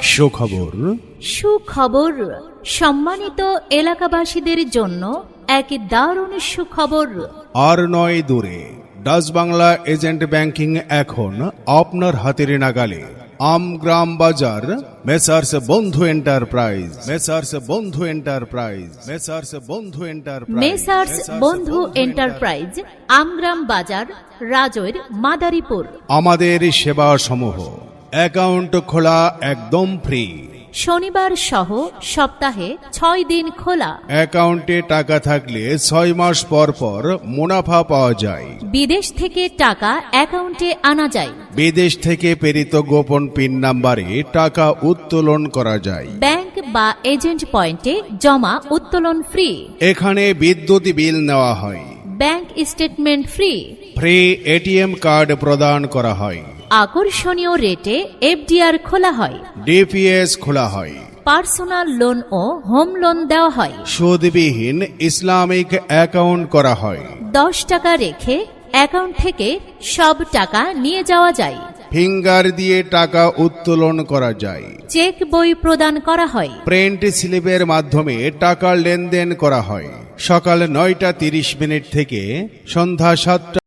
সুখবর। সুখবর সম্মানিত এলাকাবাসীদের জন্য এক দারুণ সুখবর। আর নয় দূরে ডাচ বাংলা এজেন্ট ব্যাংকিং এখন আপনার হাতের নাগালে। আমগ্রাম বাজার messrs Bondhu enterprise messrs Bondhu enterprise messrs Bondhu enterprise messrs Bondhu enterprise Amgram বাজার রাজৈর মাদারীপুর। আমাদের সেবা সমূহ অ্যাকাউন্ট খোলা একদম ফ্রি। শনিবার সহ সপ্তাহে ছয় দিন খোলা। অ্যাকাউন্টে টাকা থাকলে ছয় মাস পর পর মুনাফা পাওয়া যায়। বিদেশ থেকে টাকা অ্যাকাউন্টে আনা যায়। বিদেশ থেকে প্রেরিত গোপন পিন নাম্বারে টাকা উত্তোলন করা যায়। ব্যাংক বা এজেন্ট পয়েন্টে জমা উত্তোলন ফ্রি। এখানে বিদ্যুৎ বিল নেওয়া হয়। Bank statement free. Free ATM card প্রদান করা হয়। আকর্ষণীয় রেটে এফডিআর খোলা হয়। ডিপিএস খোলা হয়। পার্সোনাল লোন ও হোম লোন দেওয়া হয়। সুদবিহীন ইসলামিক অ্যাকাউন্ট করা হয়। দশ টাকা রেখে অ্যাকাউন্ট থেকে সব টাকা নিয়ে যাওয়া যায়। ফিঙ্গার দিয়ে টাকা উত্তোলন করা যায়। চেক বই প্রদান করা হয়। প্রিন্ট স্লিপের মাধ্যমে টাকা লেনদেন করা হয়। সকাল নয়টা তিরিশ মিনিট থেকে সন্ধ্যা সাতটা